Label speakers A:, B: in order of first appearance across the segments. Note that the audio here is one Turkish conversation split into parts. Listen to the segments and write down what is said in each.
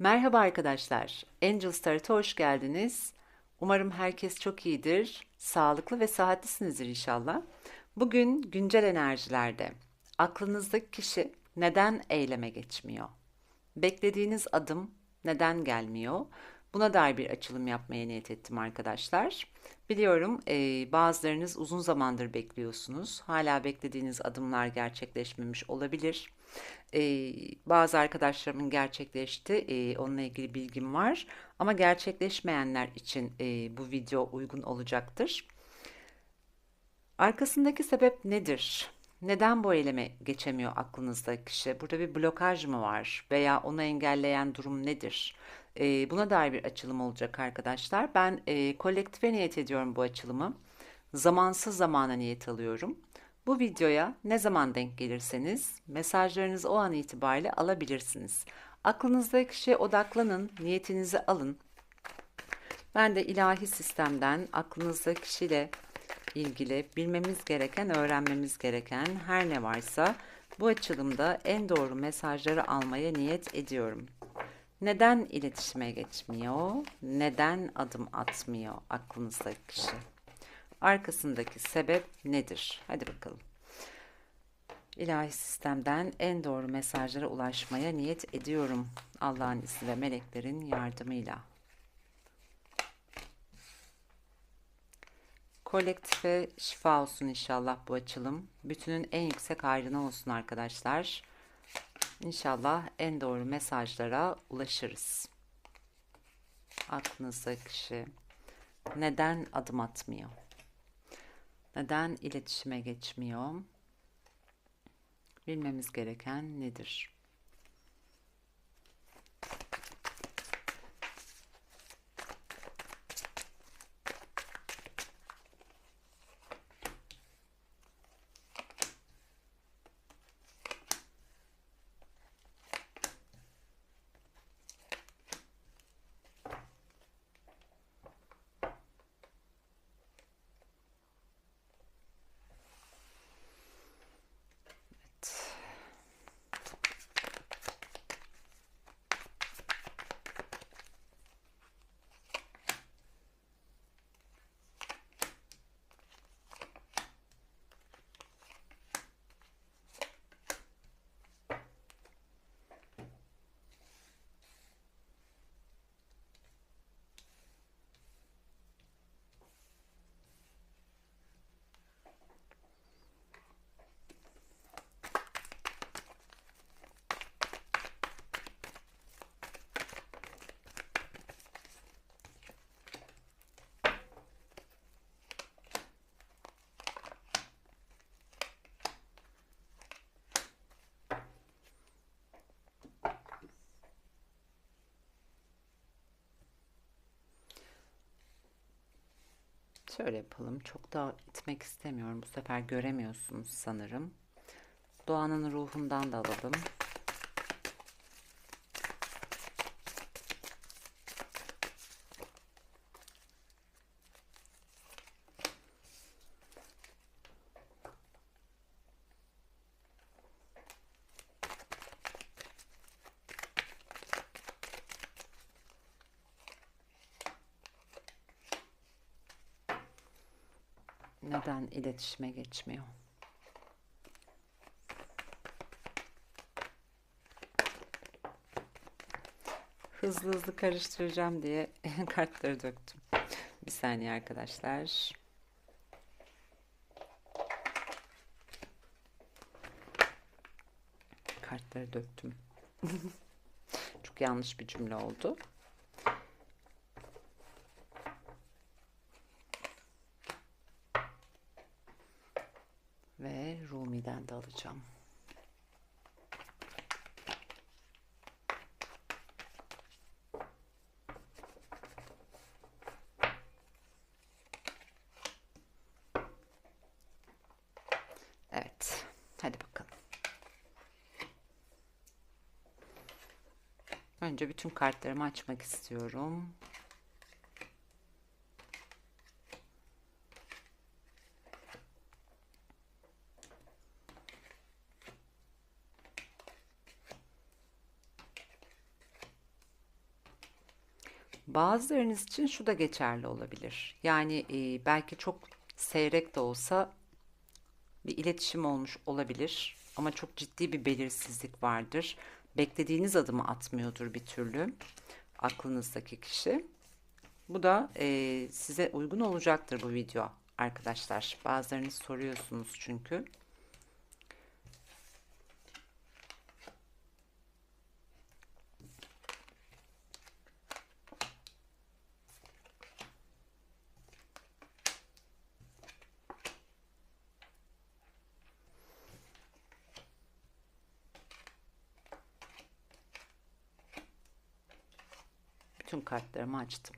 A: Merhaba arkadaşlar. Angel Start'a hoş geldiniz. Umarım herkes çok iyidir, sağlıklı ve sıhhatlisinizdir inşallah. Bugün güncel enerjilerde aklınızdaki kişi neden eyleme geçmiyor? Beklediğiniz adım neden gelmiyor? Buna dair bir açılım yapmaya niyet ettim arkadaşlar. Biliyorum e, bazılarınız uzun zamandır bekliyorsunuz. Hala beklediğiniz adımlar gerçekleşmemiş olabilir. E, bazı arkadaşlarımın gerçekleşti. E, onunla ilgili bilgim var. Ama gerçekleşmeyenler için e, bu video uygun olacaktır. Arkasındaki sebep nedir? Neden bu eyleme geçemiyor aklınızdaki kişi? Burada bir blokaj mı var? Veya onu engelleyen durum nedir? E, buna dair bir açılım olacak arkadaşlar. Ben e, kolektife niyet ediyorum bu açılımı. Zamansız zamana niyet alıyorum. Bu videoya ne zaman denk gelirseniz mesajlarınızı o an itibariyle alabilirsiniz. Aklınızdaki kişiye odaklanın, niyetinizi alın. Ben de ilahi sistemden aklınızdaki kişiyle ilgili bilmemiz gereken, öğrenmemiz gereken her ne varsa bu açılımda en doğru mesajları almaya niyet ediyorum. Neden iletişime geçmiyor? Neden adım atmıyor aklınızdaki kişi? Arkasındaki sebep nedir? Hadi bakalım. İlahi sistemden en doğru mesajlara ulaşmaya niyet ediyorum. Allah'ın izniyle ve meleklerin yardımıyla. Kolektife şifa olsun inşallah bu açılım. Bütünün en yüksek ayrına olsun arkadaşlar. İnşallah en doğru mesajlara ulaşırız. Aklınızdaki kişi neden adım atmıyor? Neden iletişime geçmiyor? Bilmemiz gereken nedir? Şöyle yapalım. Çok da itmek istemiyorum. Bu sefer göremiyorsunuz sanırım. Doğanın ruhundan da alalım. neden iletişime geçmiyor? Hızlı hızlı karıştıracağım diye kartları döktüm. Bir saniye arkadaşlar. Kartları döktüm. Çok yanlış bir cümle oldu. ve Alacağım. Evet. Hadi bakalım. Önce bütün kartlarımı açmak istiyorum. Bazılarınız için şu da geçerli olabilir. Yani e, belki çok seyrek de olsa bir iletişim olmuş olabilir ama çok ciddi bir belirsizlik vardır. Beklediğiniz adımı atmıyordur bir türlü aklınızdaki kişi. Bu da e, size uygun olacaktır bu video arkadaşlar. Bazılarınız soruyorsunuz çünkü. Kartlarımı açtım.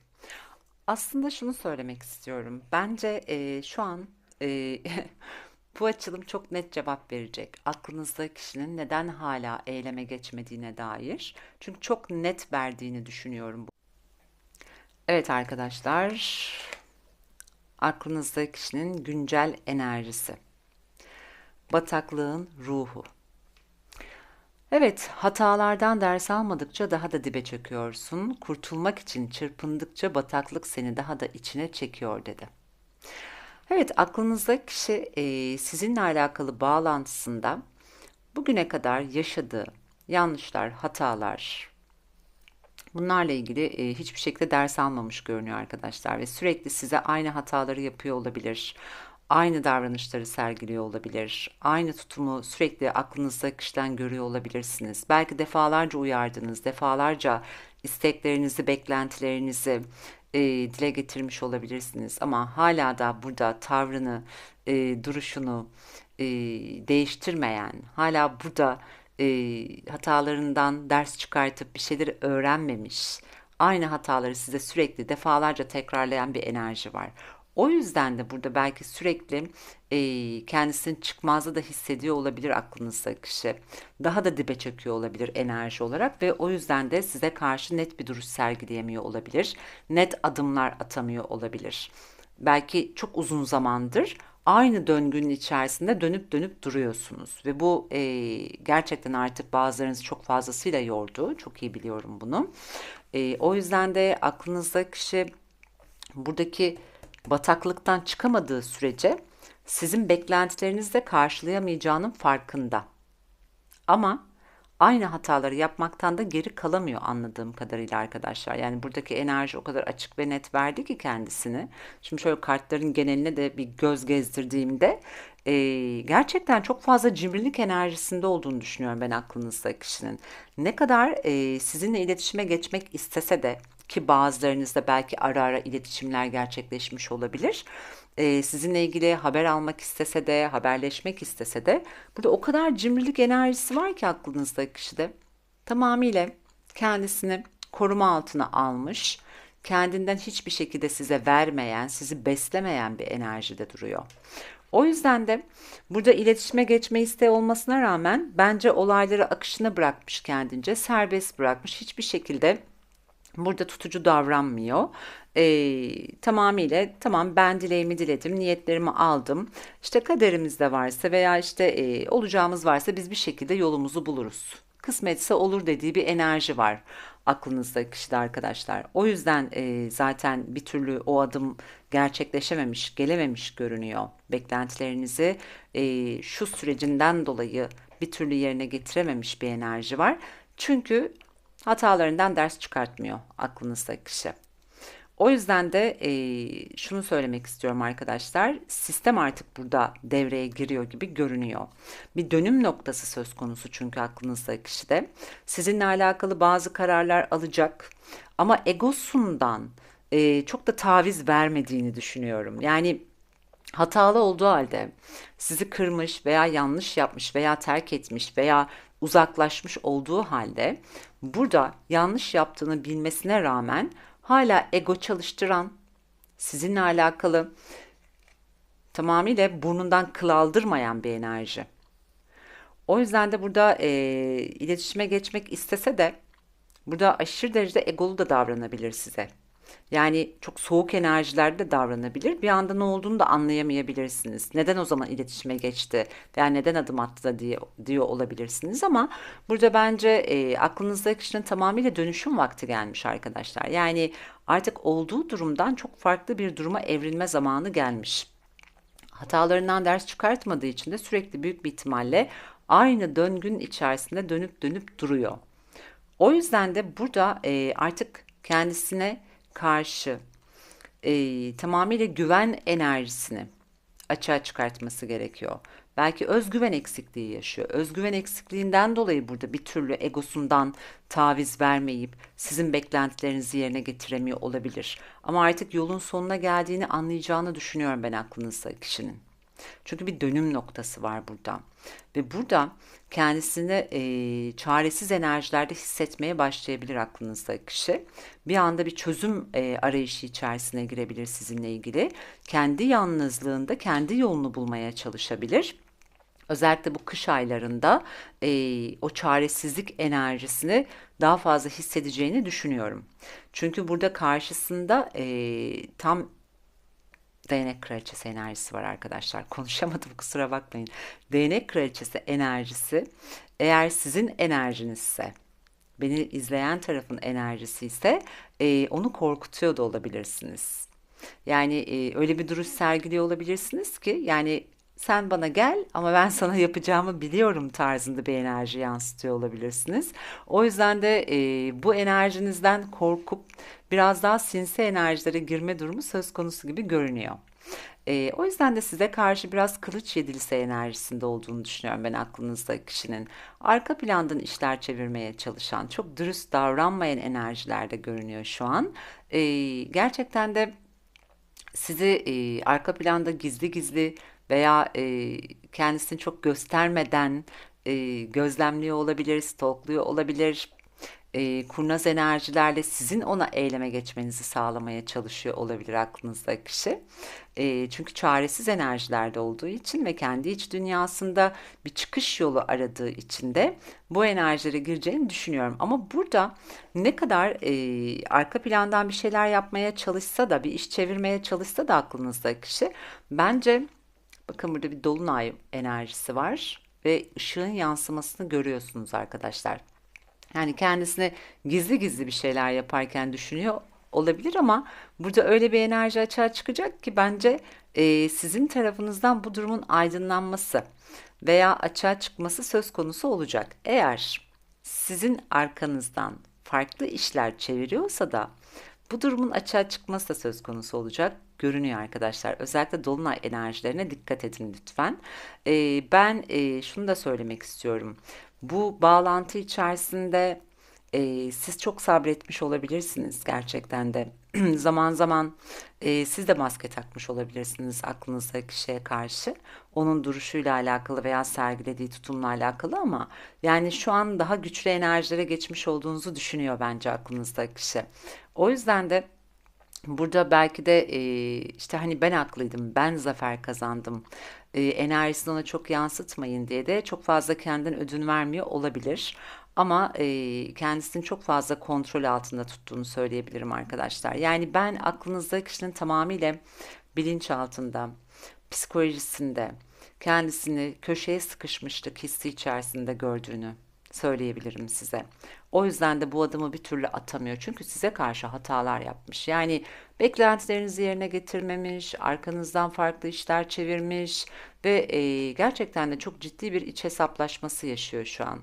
A: Aslında şunu söylemek istiyorum. Bence e, şu an e, bu açılım çok net cevap verecek. Aklınızda kişinin neden hala eyleme geçmediğine dair. Çünkü çok net verdiğini düşünüyorum. Evet arkadaşlar, aklınızda kişinin güncel enerjisi. Bataklığın ruhu. Evet, hatalardan ders almadıkça daha da dibe çöküyorsun. Kurtulmak için çırpındıkça bataklık seni daha da içine çekiyor dedi. Evet, aklınızda kişi e, sizinle alakalı bağlantısında bugüne kadar yaşadığı yanlışlar, hatalar, bunlarla ilgili e, hiçbir şekilde ders almamış görünüyor arkadaşlar ve sürekli size aynı hataları yapıyor olabilir aynı davranışları sergiliyor olabilir. Aynı tutumu sürekli aklınızda kişiden görüyor olabilirsiniz. Belki defalarca uyardınız, defalarca isteklerinizi, beklentilerinizi e, dile getirmiş olabilirsiniz. Ama hala da burada tavrını, e, duruşunu e, değiştirmeyen, hala burada e, hatalarından ders çıkartıp bir şeyleri öğrenmemiş, aynı hataları size sürekli defalarca tekrarlayan bir enerji var. O yüzden de burada belki sürekli e, kendisini çıkmazda da hissediyor olabilir aklınızda kişi. Daha da dibe çöküyor olabilir enerji olarak ve o yüzden de size karşı net bir duruş sergileyemiyor olabilir. Net adımlar atamıyor olabilir. Belki çok uzun zamandır aynı döngünün içerisinde dönüp dönüp duruyorsunuz ve bu e, gerçekten artık bazılarınız çok fazlasıyla yordu. Çok iyi biliyorum bunu. E, o yüzden de aklınızda kişi buradaki bataklıktan çıkamadığı sürece sizin beklentilerinizi de karşılayamayacağının farkında. Ama aynı hataları yapmaktan da geri kalamıyor anladığım kadarıyla arkadaşlar. Yani buradaki enerji o kadar açık ve net verdi ki kendisini. Şimdi şöyle kartların geneline de bir göz gezdirdiğimde e, gerçekten çok fazla cimrilik enerjisinde olduğunu düşünüyorum ben aklınızda kişinin. Ne kadar e, sizinle iletişime geçmek istese de ki bazılarınızda belki ara ara iletişimler gerçekleşmiş olabilir. Ee, sizinle ilgili haber almak istese de, haberleşmek istese de burada o kadar cimrilik enerjisi var ki aklınızda kişide. Tamamıyla kendisini koruma altına almış, kendinden hiçbir şekilde size vermeyen, sizi beslemeyen bir enerjide duruyor. O yüzden de burada iletişime geçme isteği olmasına rağmen bence olayları akışına bırakmış kendince, serbest bırakmış. Hiçbir şekilde Burada tutucu davranmıyor. Ee, tamamıyla tamam ben dileğimi diledim, niyetlerimi aldım. İşte kaderimizde varsa veya işte e, olacağımız varsa biz bir şekilde yolumuzu buluruz. Kısmetse olur dediği bir enerji var aklınızda kişide arkadaşlar. O yüzden e, zaten bir türlü o adım gerçekleşememiş, gelememiş görünüyor. Beklentilerinizi e, şu sürecinden dolayı bir türlü yerine getirememiş bir enerji var. Çünkü hatalarından ders çıkartmıyor aklınızdaki kişi. O yüzden de e, şunu söylemek istiyorum arkadaşlar. Sistem artık burada devreye giriyor gibi görünüyor. Bir dönüm noktası söz konusu çünkü aklınızda kişide. Sizinle alakalı bazı kararlar alacak ama egosundan e, çok da taviz vermediğini düşünüyorum. Yani hatalı olduğu halde sizi kırmış veya yanlış yapmış veya terk etmiş veya uzaklaşmış olduğu halde burada yanlış yaptığını bilmesine rağmen hala ego çalıştıran, sizinle alakalı tamamıyla burnundan kıl aldırmayan bir enerji. O yüzden de burada e, iletişime geçmek istese de burada aşırı derecede egolu da davranabilir size. Yani çok soğuk enerjilerde davranabilir. Bir anda ne olduğunu da anlayamayabilirsiniz. Neden o zaman iletişime geçti veya neden adım attı da diye diyor olabilirsiniz ama burada bence e, aklınızdaki kişinin tamamıyla dönüşüm vakti gelmiş arkadaşlar. Yani artık olduğu durumdan çok farklı bir duruma evrilme zamanı gelmiş. Hatalarından ders çıkartmadığı için de sürekli büyük bir ihtimalle aynı döngün içerisinde dönüp dönüp duruyor. O yüzden de burada e, artık kendisine karşı e, tamamıyla güven enerjisini açığa çıkartması gerekiyor. Belki özgüven eksikliği yaşıyor. Özgüven eksikliğinden dolayı burada bir türlü egosundan taviz vermeyip sizin beklentilerinizi yerine getiremiyor olabilir. Ama artık yolun sonuna geldiğini anlayacağını düşünüyorum ben aklınızda kişinin. Çünkü bir dönüm noktası var burada. Ve burada kendisini e, çaresiz enerjilerde hissetmeye başlayabilir aklınızdaki kişi. Bir anda bir çözüm e, arayışı içerisine girebilir sizinle ilgili. Kendi yalnızlığında kendi yolunu bulmaya çalışabilir. Özellikle bu kış aylarında e, o çaresizlik enerjisini daha fazla hissedeceğini düşünüyorum. Çünkü burada karşısında e, tam değnek kraliçesi enerjisi var arkadaşlar. Konuşamadım kusura bakmayın. Değnek kraliçesi enerjisi eğer sizin enerjinizse beni izleyen tarafın enerjisi ise e, onu korkutuyor da olabilirsiniz. Yani e, öyle bir duruş sergiliyor olabilirsiniz ki yani sen bana gel ama ben sana yapacağımı biliyorum tarzında bir enerji yansıtıyor olabilirsiniz. O yüzden de e, bu enerjinizden korkup biraz daha sinsi enerjilere girme durumu söz konusu gibi görünüyor. E, o yüzden de size karşı biraz kılıç yedilisi enerjisinde olduğunu düşünüyorum ben aklınızda kişinin. Arka plandan işler çevirmeye çalışan, çok dürüst davranmayan enerjilerde görünüyor şu an. E, gerçekten de sizi e, arka planda gizli gizli veya e, kendisini çok göstermeden e, gözlemliyor olabilir, stalkluyor olabilir. E, kurnaz enerjilerle sizin ona eyleme geçmenizi sağlamaya çalışıyor olabilir aklınızdaki kişi. E, çünkü çaresiz enerjilerde olduğu için ve kendi iç dünyasında bir çıkış yolu aradığı için de bu enerjilere gireceğini düşünüyorum. Ama burada ne kadar e, arka plandan bir şeyler yapmaya çalışsa da bir iş çevirmeye çalışsa da aklınızdaki kişi bence Bakın burada bir dolunay enerjisi var ve ışığın yansımasını görüyorsunuz arkadaşlar. Yani kendisine gizli gizli bir şeyler yaparken düşünüyor olabilir ama burada öyle bir enerji açığa çıkacak ki bence e, sizin tarafınızdan bu durumun aydınlanması veya açığa çıkması söz konusu olacak. Eğer sizin arkanızdan farklı işler çeviriyorsa da bu durumun açığa çıkması da söz konusu olacak görünüyor arkadaşlar. Özellikle dolunay enerjilerine dikkat edin lütfen. E, ben e, şunu da söylemek istiyorum. Bu bağlantı içerisinde e, siz çok sabretmiş olabilirsiniz gerçekten de. zaman zaman e, siz de maske takmış olabilirsiniz aklınızdaki kişiye karşı. Onun duruşuyla alakalı veya sergilediği tutumla alakalı ama yani şu an daha güçlü enerjilere geçmiş olduğunuzu düşünüyor bence aklınızdaki kişi. O yüzden de Burada belki de e, işte hani ben haklıydım, ben zafer kazandım e, enerjisini ona çok yansıtmayın diye de çok fazla kendin ödün vermiyor olabilir. Ama e, kendisini çok fazla kontrol altında tuttuğunu söyleyebilirim arkadaşlar. Yani ben aklınızda kişinin tamamıyla bilinç altında, psikolojisinde kendisini köşeye sıkışmışlık hissi içerisinde gördüğünü söyleyebilirim size. O yüzden de bu adımı bir türlü atamıyor. Çünkü size karşı hatalar yapmış. Yani beklentilerinizi yerine getirmemiş, arkanızdan farklı işler çevirmiş ve e, gerçekten de çok ciddi bir iç hesaplaşması yaşıyor şu an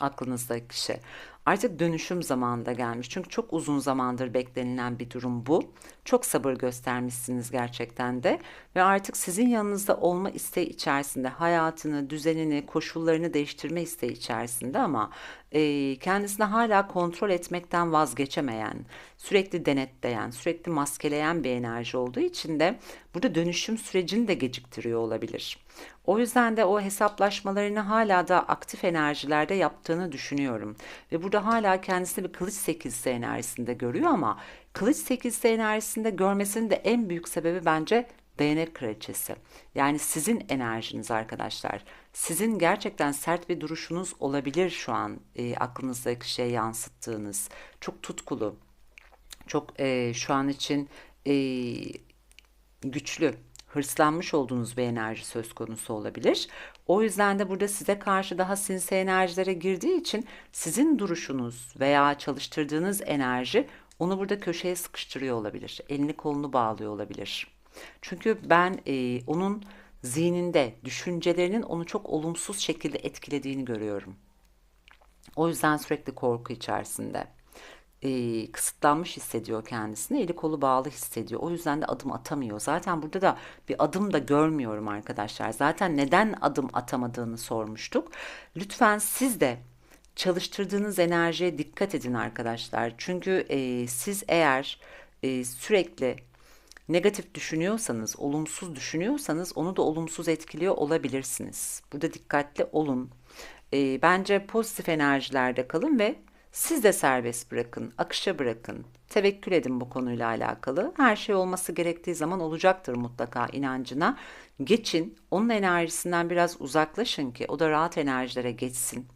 A: aklınızdaki kişi. Artık dönüşüm zamanında gelmiş. Çünkü çok uzun zamandır beklenilen bir durum bu. Çok sabır göstermişsiniz gerçekten de ve artık sizin yanınızda olma isteği içerisinde hayatını, düzenini, koşullarını değiştirme isteği içerisinde ama e, kendisini hala kontrol etmekten vazgeçemeyen, sürekli denetleyen, sürekli maskeleyen bir enerji olduğu için de burada dönüşüm sürecini de geciktiriyor olabilir. O yüzden de o hesaplaşmalarını hala da aktif enerjilerde yaptığını düşünüyorum. Ve burada hala kendisini bir kılıç sekizsi enerjisinde görüyor ama kılıç sekizsi enerjisinde görmesinin de en büyük sebebi bence değnek kraliçesi. Yani sizin enerjiniz arkadaşlar. Sizin gerçekten sert bir duruşunuz olabilir şu an e, aklınızdaki şeye yansıttığınız. Çok tutkulu, çok e, şu an için e, güçlü, hırslanmış olduğunuz bir enerji söz konusu olabilir. O yüzden de burada size karşı daha sinsi enerjilere girdiği için sizin duruşunuz veya çalıştırdığınız enerji onu burada köşeye sıkıştırıyor olabilir. Elini kolunu bağlıyor olabilir. Çünkü ben e, onun zihninde, düşüncelerinin onu çok olumsuz şekilde etkilediğini görüyorum. O yüzden sürekli korku içerisinde. E, kısıtlanmış hissediyor kendisini, eli kolu bağlı hissediyor. O yüzden de adım atamıyor. Zaten burada da bir adım da görmüyorum arkadaşlar. Zaten neden adım atamadığını sormuştuk. Lütfen siz de çalıştırdığınız enerjiye dikkat edin arkadaşlar. Çünkü e, siz eğer e, sürekli negatif düşünüyorsanız, olumsuz düşünüyorsanız onu da olumsuz etkiliyor olabilirsiniz. Burada dikkatli olun. E, bence pozitif enerjilerde kalın ve siz de serbest bırakın, akışa bırakın. Tevekkül edin bu konuyla alakalı. Her şey olması gerektiği zaman olacaktır mutlaka inancına. Geçin, onun enerjisinden biraz uzaklaşın ki o da rahat enerjilere geçsin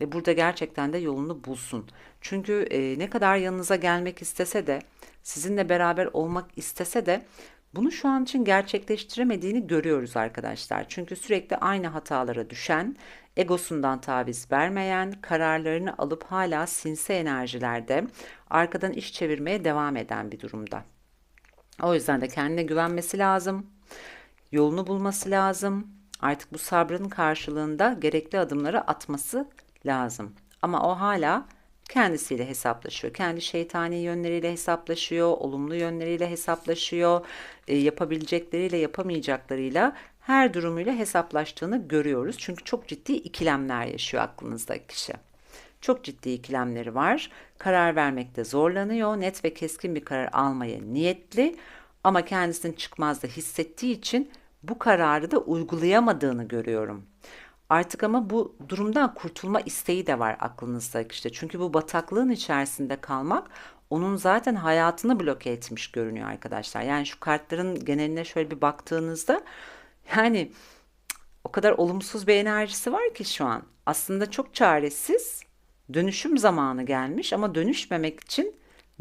A: ve burada gerçekten de yolunu bulsun. Çünkü e, ne kadar yanınıza gelmek istese de, sizinle beraber olmak istese de bunu şu an için gerçekleştiremediğini görüyoruz arkadaşlar. Çünkü sürekli aynı hatalara düşen, egosundan taviz vermeyen, kararlarını alıp hala sinsi enerjilerde arkadan iş çevirmeye devam eden bir durumda. O yüzden de kendine güvenmesi lazım. Yolunu bulması lazım. Artık bu sabrın karşılığında gerekli adımları atması lazım. Ama o hala kendisiyle hesaplaşıyor. Kendi şeytani yönleriyle hesaplaşıyor, olumlu yönleriyle hesaplaşıyor, e, yapabilecekleriyle yapamayacaklarıyla her durumuyla hesaplaştığını görüyoruz. Çünkü çok ciddi ikilemler yaşıyor aklınızdaki kişi. Çok ciddi ikilemleri var. Karar vermekte zorlanıyor. Net ve keskin bir karar almaya niyetli ama kendisinin çıkmazda hissettiği için bu kararı da uygulayamadığını görüyorum. Artık ama bu durumdan kurtulma isteği de var aklınızda işte. Çünkü bu bataklığın içerisinde kalmak onun zaten hayatını bloke etmiş görünüyor arkadaşlar. Yani şu kartların geneline şöyle bir baktığınızda yani o kadar olumsuz bir enerjisi var ki şu an. Aslında çok çaresiz. Dönüşüm zamanı gelmiş ama dönüşmemek için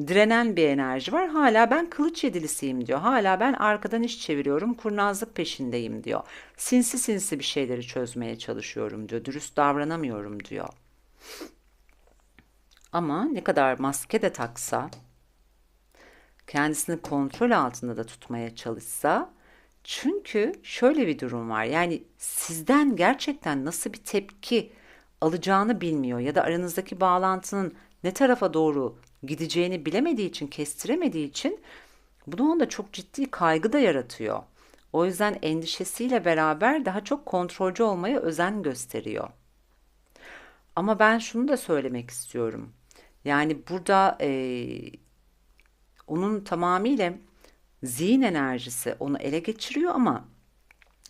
A: direnen bir enerji var. Hala ben kılıç yedilisiyim diyor. Hala ben arkadan iş çeviriyorum, kurnazlık peşindeyim diyor. Sinsi sinsi bir şeyleri çözmeye çalışıyorum diyor. Dürüst davranamıyorum diyor. Ama ne kadar maske de taksa, kendisini kontrol altında da tutmaya çalışsa, çünkü şöyle bir durum var. Yani sizden gerçekten nasıl bir tepki alacağını bilmiyor ya da aranızdaki bağlantının ne tarafa doğru gideceğini bilemediği için, kestiremediği için bu da onda çok ciddi kaygı da yaratıyor. O yüzden endişesiyle beraber daha çok kontrolcü olmaya özen gösteriyor. Ama ben şunu da söylemek istiyorum. Yani burada e, onun tamamıyla zihin enerjisi onu ele geçiriyor ama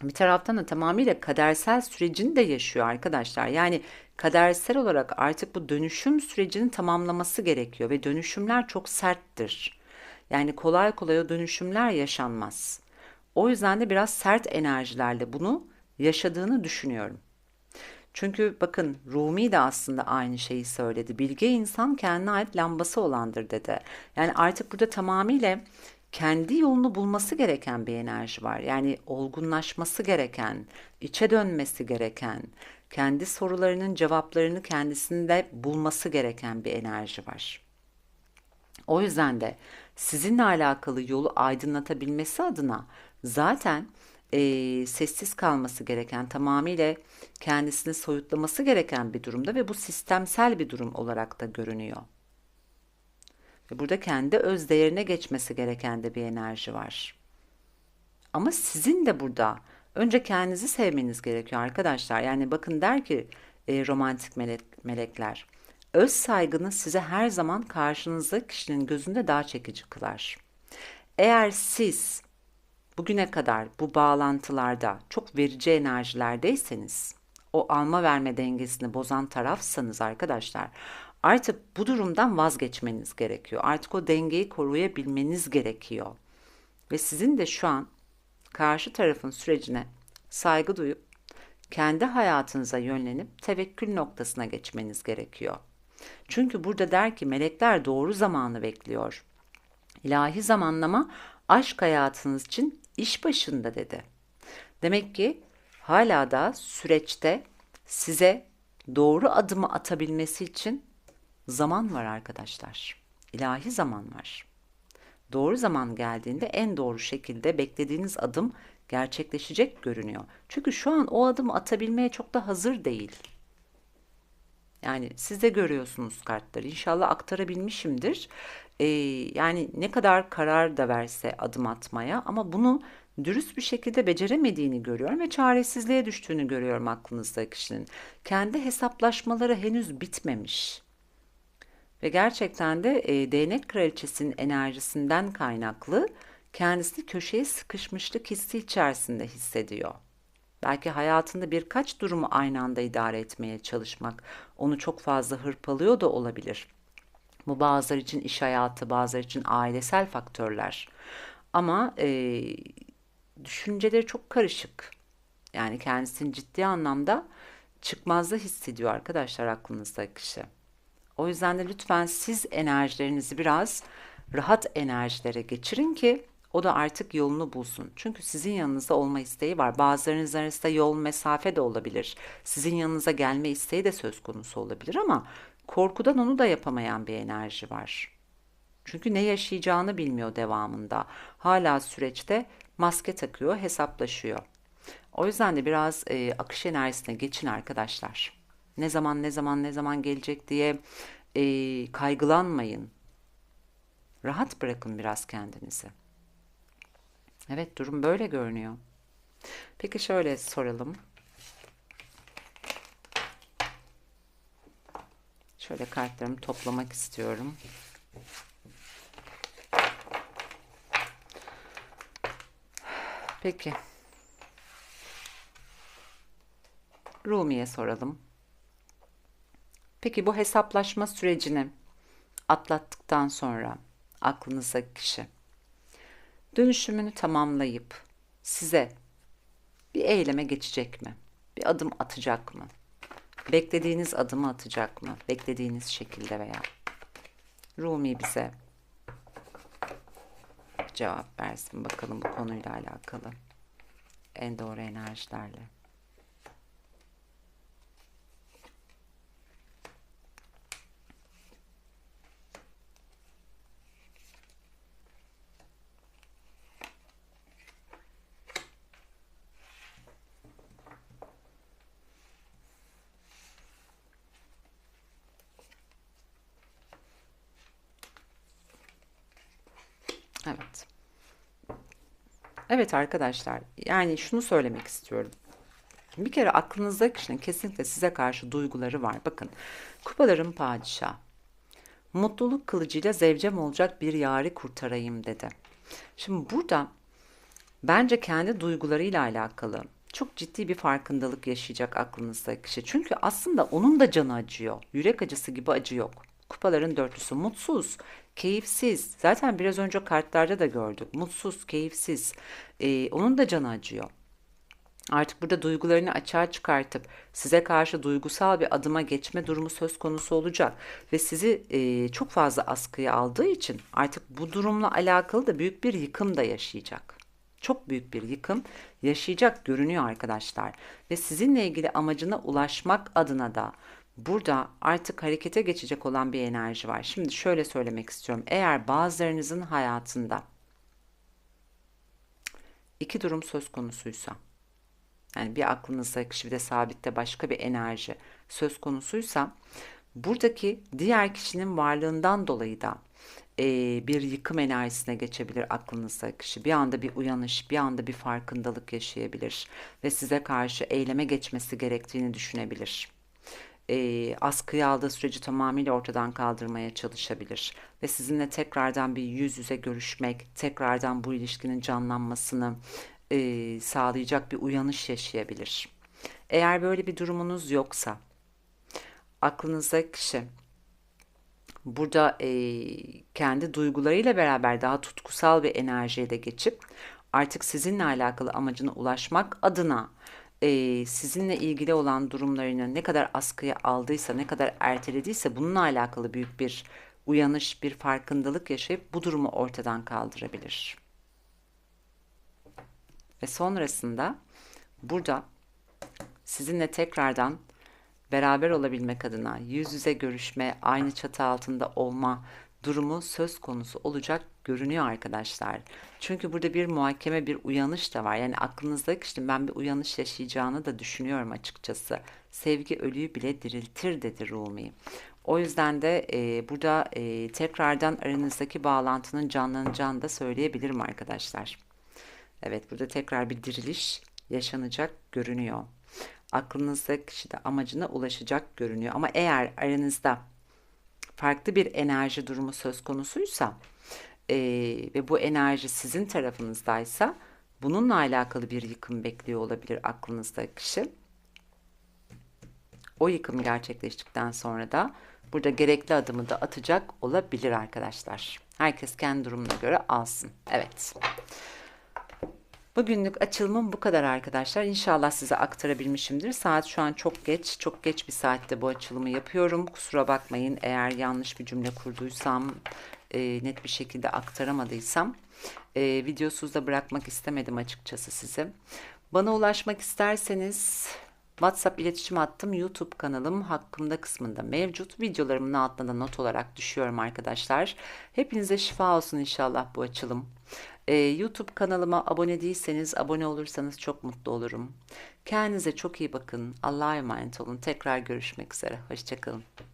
A: bir taraftan da tamamıyla kadersel sürecini de yaşıyor arkadaşlar. Yani kadersel olarak artık bu dönüşüm sürecini tamamlaması gerekiyor ve dönüşümler çok serttir. Yani kolay kolay o dönüşümler yaşanmaz. O yüzden de biraz sert enerjilerle bunu yaşadığını düşünüyorum. Çünkü bakın Rumi de aslında aynı şeyi söyledi. Bilge insan kendine ait lambası olandır dedi. Yani artık burada tamamıyla kendi yolunu bulması gereken bir enerji var. Yani olgunlaşması gereken, içe dönmesi gereken, kendi sorularının cevaplarını kendisinde bulması gereken bir enerji var. O yüzden de sizinle alakalı yolu aydınlatabilmesi adına zaten e, sessiz kalması gereken, tamamıyla kendisini soyutlaması gereken bir durumda ve bu sistemsel bir durum olarak da görünüyor. Burada kendi öz değerine geçmesi gereken de bir enerji var. Ama sizin de burada önce kendinizi sevmeniz gerekiyor arkadaşlar. Yani bakın der ki e, romantik melek, melekler. Öz saygınız size her zaman karşınızda kişinin gözünde daha çekici kılar. Eğer siz bugüne kadar bu bağlantılarda çok verici enerjilerdeyseniz, o alma verme dengesini bozan tarafsanız arkadaşlar, Artık bu durumdan vazgeçmeniz gerekiyor. Artık o dengeyi koruyabilmeniz gerekiyor. Ve sizin de şu an karşı tarafın sürecine saygı duyup kendi hayatınıza yönlenip tevekkül noktasına geçmeniz gerekiyor. Çünkü burada der ki melekler doğru zamanı bekliyor. İlahi zamanlama aşk hayatınız için iş başında dedi. Demek ki hala da süreçte size doğru adımı atabilmesi için zaman var arkadaşlar. İlahi zaman var. Doğru zaman geldiğinde en doğru şekilde beklediğiniz adım gerçekleşecek görünüyor. Çünkü şu an o adımı atabilmeye çok da hazır değil. Yani siz de görüyorsunuz kartları. İnşallah aktarabilmişimdir. Ee, yani ne kadar karar da verse adım atmaya ama bunu dürüst bir şekilde beceremediğini görüyorum ve çaresizliğe düştüğünü görüyorum aklınızdaki kişinin. Kendi hesaplaşmaları henüz bitmemiş. Ve gerçekten de e, değnek kraliçesinin enerjisinden kaynaklı kendisini köşeye sıkışmışlık hissi içerisinde hissediyor. Belki hayatında birkaç durumu aynı anda idare etmeye çalışmak onu çok fazla hırpalıyor da olabilir. Bu bazıları için iş hayatı, bazıları için ailesel faktörler. Ama e, düşünceleri çok karışık. Yani kendisini ciddi anlamda çıkmazda hissediyor arkadaşlar aklınızdaki kişi. O yüzden de lütfen siz enerjilerinizi biraz rahat enerjilere geçirin ki o da artık yolunu bulsun. Çünkü sizin yanınızda olma isteği var. Bazılarınız arasında yol mesafe de olabilir. Sizin yanınıza gelme isteği de söz konusu olabilir ama korkudan onu da yapamayan bir enerji var. Çünkü ne yaşayacağını bilmiyor devamında. Hala süreçte maske takıyor, hesaplaşıyor. O yüzden de biraz e, akış enerjisine geçin arkadaşlar. Ne zaman ne zaman ne zaman gelecek diye e, kaygılanmayın. Rahat bırakın biraz kendinizi. Evet durum böyle görünüyor. Peki şöyle soralım. Şöyle kartlarımı toplamak istiyorum. Peki. Rumi'ye soralım. Peki bu hesaplaşma sürecini atlattıktan sonra aklınızdaki kişi dönüşümünü tamamlayıp size bir eyleme geçecek mi? Bir adım atacak mı? Beklediğiniz adımı atacak mı? Beklediğiniz şekilde veya Rumi bize cevap versin bakalım bu konuyla alakalı. En doğru enerjilerle. Evet. Evet arkadaşlar, yani şunu söylemek istiyorum. Bir kere aklınızda kişinin kesinlikle size karşı duyguları var. Bakın, kupaların padişah. Mutluluk kılıcıyla zevcem olacak bir yari kurtarayım dedi. Şimdi burada bence kendi duygularıyla alakalı çok ciddi bir farkındalık yaşayacak aklınızdaki kişi. Çünkü aslında onun da canı acıyor. Yürek acısı gibi acı yok. Kupaların dörtlüsü mutsuz, keyifsiz. Zaten biraz önce kartlarda da gördük. Mutsuz, keyifsiz. Ee, onun da canı acıyor. Artık burada duygularını açığa çıkartıp size karşı duygusal bir adıma geçme durumu söz konusu olacak ve sizi e, çok fazla askıya aldığı için artık bu durumla alakalı da büyük bir yıkım da yaşayacak. Çok büyük bir yıkım yaşayacak görünüyor arkadaşlar ve sizinle ilgili amacına ulaşmak adına da burada artık harekete geçecek olan bir enerji var. Şimdi şöyle söylemek istiyorum. Eğer bazılarınızın hayatında iki durum söz konusuysa, yani bir aklınızda kişi bir de sabitte başka bir enerji söz konusuysa, buradaki diğer kişinin varlığından dolayı da e, bir yıkım enerjisine geçebilir aklınızda kişi. Bir anda bir uyanış, bir anda bir farkındalık yaşayabilir ve size karşı eyleme geçmesi gerektiğini düşünebilir e, askıya aldığı süreci tamamıyla ortadan kaldırmaya çalışabilir. Ve sizinle tekrardan bir yüz yüze görüşmek, tekrardan bu ilişkinin canlanmasını e, sağlayacak bir uyanış yaşayabilir. Eğer böyle bir durumunuz yoksa, aklınızdaki kişi burada e, kendi duygularıyla beraber daha tutkusal bir enerjiye de geçip artık sizinle alakalı amacına ulaşmak adına e, sizinle ilgili olan durumlarını ne kadar askıya aldıysa, ne kadar ertelediyse bununla alakalı büyük bir uyanış, bir farkındalık yaşayıp bu durumu ortadan kaldırabilir. Ve sonrasında burada sizinle tekrardan beraber olabilmek adına yüz yüze görüşme, aynı çatı altında olma durumu söz konusu olacak görünüyor arkadaşlar. Çünkü burada bir muhakeme, bir uyanış da var. Yani aklınızdaki işte ben bir uyanış yaşayacağını da düşünüyorum açıkçası. Sevgi ölüyü bile diriltir dedi Rumi. O yüzden de e, burada e, tekrardan aranızdaki bağlantının canlanacağını da söyleyebilirim arkadaşlar. Evet burada tekrar bir diriliş yaşanacak görünüyor. Aklınızdaki kişi de amacına ulaşacak görünüyor. Ama eğer aranızda farklı bir enerji durumu söz konusuysa e, ve bu enerji sizin tarafınızdaysa bununla alakalı bir yıkım bekliyor olabilir aklınızdaki kişi. O yıkım gerçekleştikten sonra da burada gerekli adımı da atacak olabilir arkadaşlar. Herkes kendi durumuna göre alsın. Evet. Bugünlük açılımım bu kadar arkadaşlar. İnşallah size aktarabilmişimdir. Saat şu an çok geç. Çok geç bir saatte bu açılımı yapıyorum. Kusura bakmayın eğer yanlış bir cümle kurduysam, e, net bir şekilde aktaramadıysam. E, videosuz da bırakmak istemedim açıkçası size. Bana ulaşmak isterseniz WhatsApp iletişim hattım YouTube kanalım hakkımda kısmında mevcut. Videolarımın altına da not olarak düşüyorum arkadaşlar. Hepinize şifa olsun inşallah bu açılım. Ee, YouTube kanalıma abone değilseniz abone olursanız çok mutlu olurum. Kendinize çok iyi bakın. Allah'a emanet olun. Tekrar görüşmek üzere. Hoşçakalın.